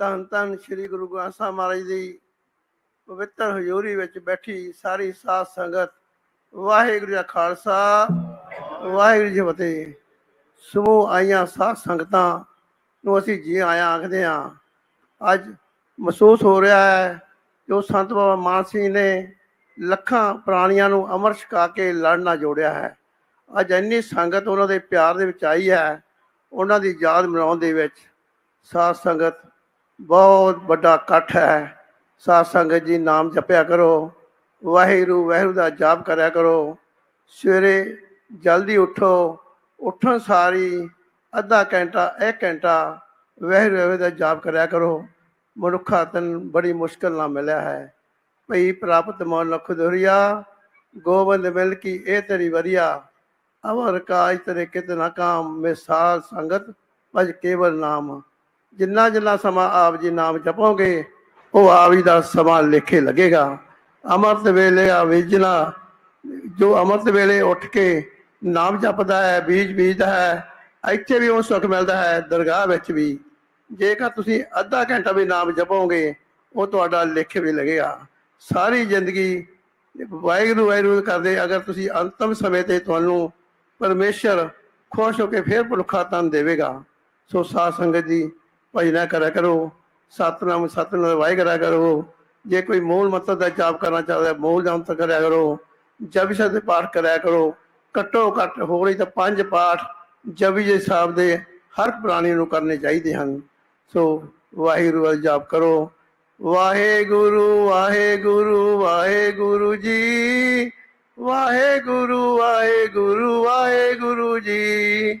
ਧੰਨ ਧੰਨ ਸ੍ਰੀ ਗੁਰੂ ਗ੍ਰੰਥ ਸਾਹਿਬ ਮਹਾਰਾਜ ਦੀ ਪਵਿੱਤਰ ਹਜ਼ੂਰੀ ਵਿੱਚ ਬੈਠੀ ਸਾਰੀ ਸਾਧ ਸੰਗਤ, ਵਾਹਿਗੁਰੂ ਜੀ ਕਾ ਖਾਲਸਾ, ਵਾਹਿਗੁਰੂ ਜੀ ਫਤਿਹ। ਸਮੂਹ ਆਈਆਂ ਸਾਧ ਸੰਗਤਾਂ ਨੂੰ ਅਸੀਂ ਜੀ ਆਇਆ ਆਖਦੇ ਹਾਂ, ਅੱਜ ਮਹਿਸੂਸ ਹੋ ਰਿਹਾ ਹੈ ਜੋ ਸੰਤ ਬਾਬਾ ਮਾਨ ਸਿੰਘ ਨੇ ਲੱਖਾਂ ਪ੍ਰਾਣੀਆਂ ਨੂੰ ਅਮਰ ਛਕਾ ਕੇ ਲੜਨਾ ਜੋੜਿਆ ਹੈ। ਅੱਜ ਇੰਨੀ ਸੰਗਤ ਉਹਨਾਂ ਦੇ ਪਿਆਰ ਦੇ ਵਿੱਚ ਆਈ ਹੈ, ਉਹਨਾਂ ਦੀ ਯਾਦ ਮਨਾਉਣ ਦੇ ਵਿੱਚ ਸਾਧ ਸੰਗਤ ਬਹੁਤ ਵੱਡਾ ਇਕੱਠ ਹੈ। ਸਾਧ ਸੰਗਤ ਜੀ ਨਾਮ ਜਪਿਆ ਕਰੋ। ਵਾਹਿਗੁਰੂ ਵਾਹਿਗੁਰੂ ਦਾ ਜਾਪ ਕਰਿਆ ਕਰੋ। ਸਵੇਰੇ ਜਲਦੀ ਉਠੋ। ਉੱਠਣ ਸਾਰੀ ਅੱਧਾ ਘੰਟਾ, ਇੱਕ ਘੰਟਾ ਵਾਹਿਗੁਰੂ ਵਾਹਿਗੁਰੂ ਦਾ ਜਾਪ ਕਰਿਆ ਕਰੋ। ਮਨੁੱਖਾ ਤਨ ਬੜੀ ਮੁਸ਼ਕਲ ਨਾਲ ਮਿਲਿਆ ਹੈ। ਭਈ ਪ੍ਰਾਪਤ ਮਨ ਲਖ ਦੁਰੀਆ, ਗੋਬਿੰਦ ਮਿਲ ਕੀ ਇਹ ਤੇਰੀ ਵਰੀਆ। ਅਵਰ ਕਾਜ ਤੇਰੇ ਕਿਤਨਾ ਕਾਮ, ਮਿਸਾਲ ਸੰਗਤ ਭਜ ਕੇਵਲ ਨਾਮ। ਜਿੰਨਾ ਜਿੰਨਾ ਸਮਾਂ ਆਪ ਜੀ ਨਾਮ ਜਪੋਗੇ, ਉਹ ਆਪ ਜੀ ਦਾ ਸਮਾਂ ਲੇਖੇ ਲੱਗੇਗਾ। ਅਮਰਤ ਵੇਲੇ ਆ ਜੋ ਅਮਰਤ ਵੇਲੇ ਉੱਠ ਕੇ ਨਾਮ ਜਪਦਾ ਹੈ, ਬੀਜ ਬੀਜਦਾ ਹੈ, ਇੱਥੇ ਵੀ ਉਹ ਸੁੱਖ ਮਿਲਦਾ ਹੈ, ਦਰਗਾਹ ਵਿੱਚ ਵੀ। ਜੇਕਰ ਤੁਸੀਂ ਅੱਧਾ ਘੰਟਾ ਵੀ ਨਾਮ ਜਪੋਗੇ, ਉਹ ਤੁਹਾਡਾ ਲੇਖੇ ਵੀ ਲੱਗੇਗਾ। ਸਾਰੀ ਜ਼ਿੰਦਗੀ ਵਾਹਿਗੁਰੂ ਵਾਹਿਗੁਰੂ ਕਰਦੇ, ਅਗਰ ਤੁਸੀਂ ਅੰਤਮ ਸਮੇਂ ਤੇ ਤੁਹਾਨੂੰ ਪਰਮੇਸ਼ਰ ਖੁਸ਼ ਹੋ ਕੇ ਫਿਰ ਭੁਲਖਾ ਤਨ ਦੇਵੇਗਾ। ਸੋ ਸਾਧ ਸੰਗਤ ਜੀ ਭਜਨਾ ਕਰਿਆ ਕਰੋ, ਸਤਨਾਮ ਸਤਨਾਮ ਵਾਹਿ ਕਰਿਆ ਕਰੋ। ਜੇ ਕੋਈ ਮੂਲ ਮੰਤਰ ਦਾ ਜਾਪ ਕਰਨਾ ਚਾਹਦਾ, ਮੂਲ ਮੰਤਰ ਕਰਿਆ ਕਰੋ। ਜਪਜੀ ਸਾਹਿਬ ਦੇ ਪਾਠ ਕਰਿਆ ਕਰੋ। ਘੱਟੋ ਘੱਟ ਹੋ ਰਹੀ ਤਾਂ ਪੰਜ ਪਾਠ ਜਪਜੀ ਦੇ ਸਾਹਿਬ ਦੇ ਹਰ ਪ੍ਰਾਣੀ ਨੂੰ ਕਰਨੇ ਚਾਹੀਦੇ ਹਨ। ਸੋ ਵਾਹਿਗੁਰੂ ਦਾ ਜਾਪ ਕਰੋ। ਵਾਹਿਗੁਰੂ ਵਾਹਿਗੁਰੂ ਵਾਹਿਗੁਰੂ ਜੀ। ਵਾਹਿਗੁਰੂ ਵਾਹਿਗੁਰੂ ਵਾਹਿਗੁਰੂ ਜੀ।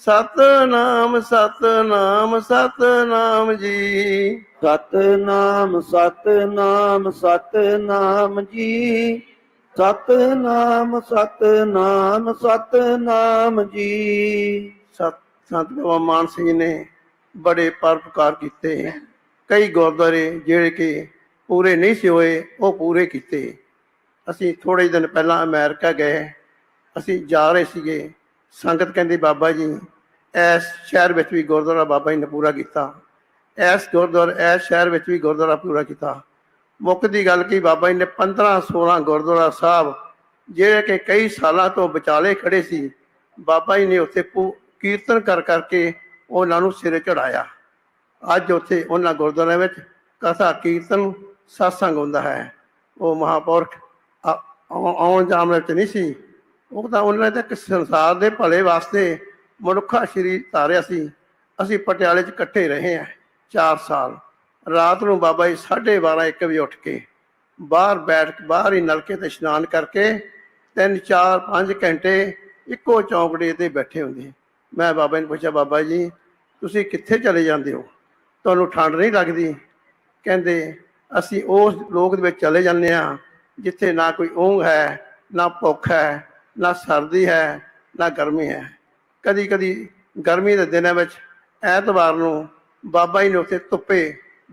ਸਤਨਾਮ ਸਤਨਾਮ ਸਤਨਾਮ ਜੀ। ਸਤਨਾਮ ਸਤਨਾਮ ਸਤਨਾਮ ਜੀ। ਸਤਨਾਮ ਸਤਨਾਮ ਸਤਨਾਮ ਜੀ। ਸਤ ਸੰਤ ਬਾਬਾ ਮਾਨ ਸਿੰਘ ਨੇ ਬੜੇ ਪਰਪਕਾਰ ਕੀਤੇ। ਕਈ ਗੁਰਦੁਆਰੇ ਜਿਹੜੇ ਕਿ ਪੂਰੇ ਨਹੀਂ ਸੀ ਹੋਏ ਉਹ ਪੂਰੇ ਕੀਤੇ। ਅਸੀਂ ਥੋੜੇ ਦਿਨ ਪਹਿਲਾਂ ਅਮਰੀਕਾ ਗਏ। ਅਸੀਂ ਜਾ ਰਹੇ ਸੀਗੇ। ਸੰਗਤ ਕਹਿੰਦੀ, ਬਾਬਾ ਜੀ, ਇਸ ਸ਼ਹਿਰ ਵਿੱਚ ਵੀ ਗੁਰਦੁਆਰਾ ਬਾਬਾ ਜੀ ਨੇ ਪੂਰਾ ਕੀਤਾ। ਇਸ ਗੁਰਦੁਆਰਾ, ਇਸ ਸ਼ਹਿਰ ਵਿੱਚ ਵੀ ਗੁਰਦੁਆਰਾ ਪੂਰਾ ਕੀਤਾ। ਮੁੱਖ ਦੀ ਗੱਲ ਕੀ, ਬਾਬਾ ਜੀ ਨੇ 15 16 ਗੁਰਦੁਆਰਾ ਸਾਹਿਬ, ਜਿਹੜੇ ਕਿ ਕਈ ਸਾਲਾਂ ਤੋਂ ਵਿਚਾਲੇ ਖੜੇ ਸੀ, ਬਾਬਾ ਜੀ ਨੇ ਉੱਥੇ ਪੂ- ਕੀਰਤਨ ਕਰ ਕਰਕੇ ਉਹਨਾਂ ਨੂੰ ਸਿਰੇ ਚੜਾਇਆ ਅੱਜ ਉੱਥੇ ਉਹਨਾਂ ਗੁਰਦੁਆਰਿਆਂ ਵਿੱਚ ਕਥਾ, ਕੀਰਤਨ, satsang ਹੁੰਦਾ ਹੈ। ਉਹ ਮਹਾਪੁਰਖ ਆਉਣ, ਜਾਣ ਵਿੱਚ ਨਹੀਂ ਸੀ। ਉਹ ਤਾਂ ਉਹਨਾਂ ਨੇ ਤਾਂ ਇੱਕ ਸੰਸਾਰ ਦੇ ਭਲੇ ਵਾਸਤੇ ਮਨੁੱਖਾ ਸ਼ਰੀਰ ਧਾਰਿਆ ਸੀ। ਅਸੀਂ ਪਟਿਆਲੇ 'ਚ ਇਕੱਠੇ ਰਹੇ ਹਾਂ 4 ਸਾਲ। ਰਾਤ ਨੂੰ ਬਾਬਾ ਜੀ 12:30 1 ਵਜੇ ਉੱਠ ਕੇ ਬਾਹਰ ਬੈਠ, ਬਾਹਰ ਹੀ ਨਲਕੇ ਤੇ ਇਸ਼ਨਾਨ ਕਰਕੇ ਤਿੰਨ, ਚਾਰ, ਪੰਜ ਘੰਟੇ ਇੱਕੋ ਚੌਂਕੜੇ ਤੇ ਬੈਠੇ ਹੁੰਦੇ। ਮੈਂ ਬਾਬਾ ਜੀ ਨੂੰ ਪੁੱਛਿਆ, ਬਾਬਾ ਜੀ, ਤੁਸੀਂ ਕਿੱਥੇ ਚਲੇ ਜਾਂਦੇ ਹੋ? ਤੁਹਾਨੂੰ ਠੰਡ ਨਹੀਂ ਲੱਗਦੀ? ਕਹਿੰਦੇ, ਅਸੀਂ ਉਸ ਲੋਕ ਦੇ ਵਿੱਚ ਚਲੇ ਜਾਂਦੇ ਆ ਜਿੱਥੇ ਨਾ ਕੋਈ ਊਂਘ ਹੈ, ਨਾ ਭੁੱਖ ਹੈ ਨਾ ਸਰਦੀ ਹੈ, ਨਾ ਗਰਮੀ ਹੈ। ਕਦੀ ਕਦੀ ਗਰਮੀ ਦੇ ਦਿਨਾਂ ਵਿੱਚ ਐਤਵਾਰ ਨੂੰ ਬਾਬਾ ਜੀ ਨੇ ਉੱਥੇ ਧੁੱਪੇ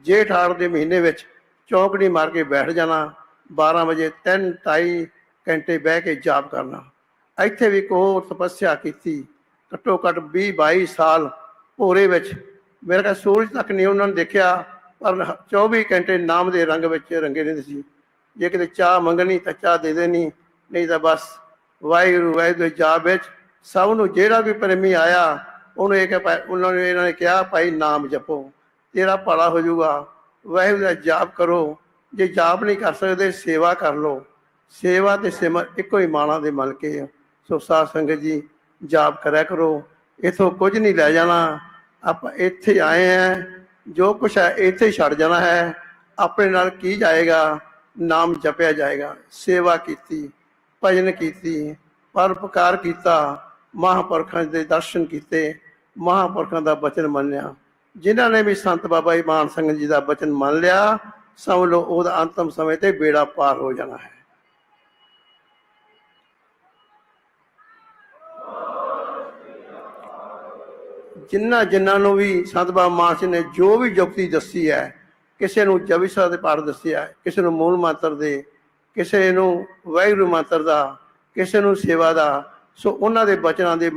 ਜੇਠ ਹਾੜ ਦੇ ਮਹੀਨੇ ਵਿੱਚ ਚੌਂਕੜੀ ਮਾਰ ਕੇ ਬੈਠ ਜਾਣਾ 12 ਵਜੇ ਤਿੰਨ ਢਾਈ ਘੰਟੇ ਬਹਿ ਕੇ ਜਾਪ ਕਰਨਾ। ਇੱਥੇ ਵੀ ਕੋ ਤਪੱਸਿਆ ਕੀਤੀ ਘੱਟੋ ਘੱਟ 20 22 ਸਾਲ ਭੋਰੇ ਵਿੱਚ। ਮੇਰੇ ਖਿਆਲ ਸੂਰਜ ਤੱਕ ਨਹੀਂ ਉਹਨਾਂ ਨੇ ਦੇਖਿਆ, ਪਰ 24 ਘੰਟੇ ਨਾਮ ਦੇ ਰੰਗ ਵਿੱਚ ਰੰਗੇ ਰਹਿੰਦੇ ਸੀ। ਜੇ ਕਿਤੇ ਚਾਹ ਮੰਗਣੀ ਤਾਂ ਚਾਹ ਦੇ ਦੇਣੀ, ਨਹੀਂ ਤਾਂ ਬਸ ਵਾਹਿਗੁਰੂ ਵਾਹਿਗੁਰੂ ਦੇ ਜਾਪ ਵਿੱਚ ਸਭ ਨੂੰ ਜਿਹੜਾ ਵੀ ਪ੍ਰੇਮੀ ਆਇਆ, ਉਹਨੂੰ ਇਹ ਕਿ ਭਾਈ- ਉਹਨਾਂ ਨੇ ਇਹਨਾਂ ਨੇ ਕਿਹਾ, ਭਾਈ ਨਾਮ ਜਪੋ, ਤੇਰਾ ਭਲਾ ਹੋ ਜਾਊਗਾ। ਵਾਹਿਗੁਰੂ ਦਾ ਜਾਪ ਕਰੋ। ਜੇ ਜਾਪ ਨਹੀਂ ਕਰ ਸਕਦੇ, ਸੇਵਾ ਕਰ ਲਓ। ਸੇਵਾ ਤੇ ਸਿਮਰ ਇੱਕੋ ਹੀ ਮਾਣਾ ਦੇ ਮਲ ਕੇ ਆ। ਸੋ ਸਾਧ ਸੰਗਤ ਜੀ, ਜਾਪ ਕਰਿਆ ਕਰੋ। ਇਥੋਂ ਕੁਝ ਨਹੀਂ ਲੈ ਜਾਣਾ। ਆਪਾਂ ਇੱਥੇ ਆਏ ਆ ਜੋ ਕੁਛ ਹੈ, ਇੱਥੇ ਛੱਡ ਜਾਣਾ ਹੈ। ਆਪਣੇ ਨਾਲ ਕੀ ਜਾਏਗਾ? ਨਾਮ ਜਪਿਆ ਜਾਏਗਾ। ਸੇਵਾ ਕੀਤੀ। ਭਜਨ ਕੀਤੀ ਪਰਪਕਾਰ ਕੀਤਾ, ਮਹਾਂਪੁਰਖਾਂ ਦੇ ਦਰਸ਼ਨ ਕੀਤੇ, ਮਹਾਂਪੁਰਖਾਂ ਦਾ ਬਚਨ ਮੰਨਿਆ ਜਿਨ੍ਹਾਂ ਨੇ ਵੀ ਸੰਤ ਬਾਬਾ ਜੀ ਮਾਨ ਸਿੰਘ ਜੀ ਦਾ ਬਚਨ ਮੰਨ ਲਿਆ ਸਮਝ ਲਓ ਉਹਦਾ ਅੰਤਮ ਸਮੇਂ ਤੇ ਬੇੜਾ ਪਾਰ ਹੋ ਜਾਣਾ ਹੈ। ਜਿਨ੍ਹਾਂ ਜਿਨ੍ਹਾਂ ਨੂੰ ਵੀ ਸੰਤ ਬਾਬਾ ਮਾਨ ਸਿੰਘ ਨੇ ਜੋ ਵੀ ਜੁਗਤੀ ਦੱਸੀ ਹੈ, ਕਿਸੇ ਨੂੰ ਜਪਜੀ ਦੇ ਪਾਠ ਦੱਸਿਆ, ਕਿਸੇ ਨੂੰ ਮੂਲ ਮੰਤਰ ਦੇ ਕਿਸੇ ਨੂੰ ਵਾਹਿਗੁਰੂ ਮੰਤਰ ਦਾ, ਕਿਸੇ ਨੂੰ ਸੇਵਾ ਦਾ, ਸੋ ਉਹਨਾਂ ਦੇ ਬਚਨਾਂ ਦੇ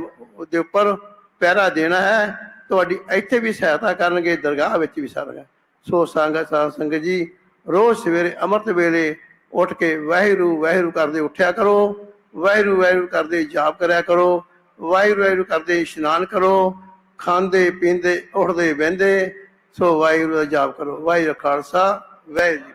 ਦੇ ਉੱਪਰ ਪਹਿਰਾ ਦੇਣਾ ਹੈ। ਤੁਹਾਡੀ ਇੱਥੇ ਵੀ ਸਹਾਇਤਾ ਕਰਨਗੇ, ਦਰਗਾਹ ਵਿੱਚ ਵੀ ਸਰਗਾ ਸੋ ਸੰਗਤ ਸਾਧ ਸੰਗਤ ਜੀ, ਰੋਜ਼ ਸਵੇਰੇ ਅੰਮ੍ਰਿਤ ਵੇਲੇ ਉੱਠ ਕੇ ਵਾਹਿਗੁਰੂ ਵਾਹਿਗੁਰੂ ਕਰਦੇ ਉੱਠਿਆ ਕਰੋ। ਵਾਹਿਗੁਰੂ ਵਾਹਿਗੁਰੂ ਕਰਦੇ ਜਾਪ ਕਰਿਆ ਕਰੋ। ਵਾਹਿਗੁਰੂ ਵਾਹਿਗੁਰੂ ਕਰਦੇ ਇਸ਼ਨਾਨ ਕਰੋ। ਖਾਂਦੇ, ਪੀਂਦੇ, ਉੱਠਦੇ ਬਹਿੰਦੇ ਸੋ ਵਾਹਿਗੁਰੂ ਦਾ ਜਾਪ ਕਰੋ। ਵਾਹਿਗੁਰੂ ਖਾਲਸਾ, ਵਾਹਿਗੁਰੂ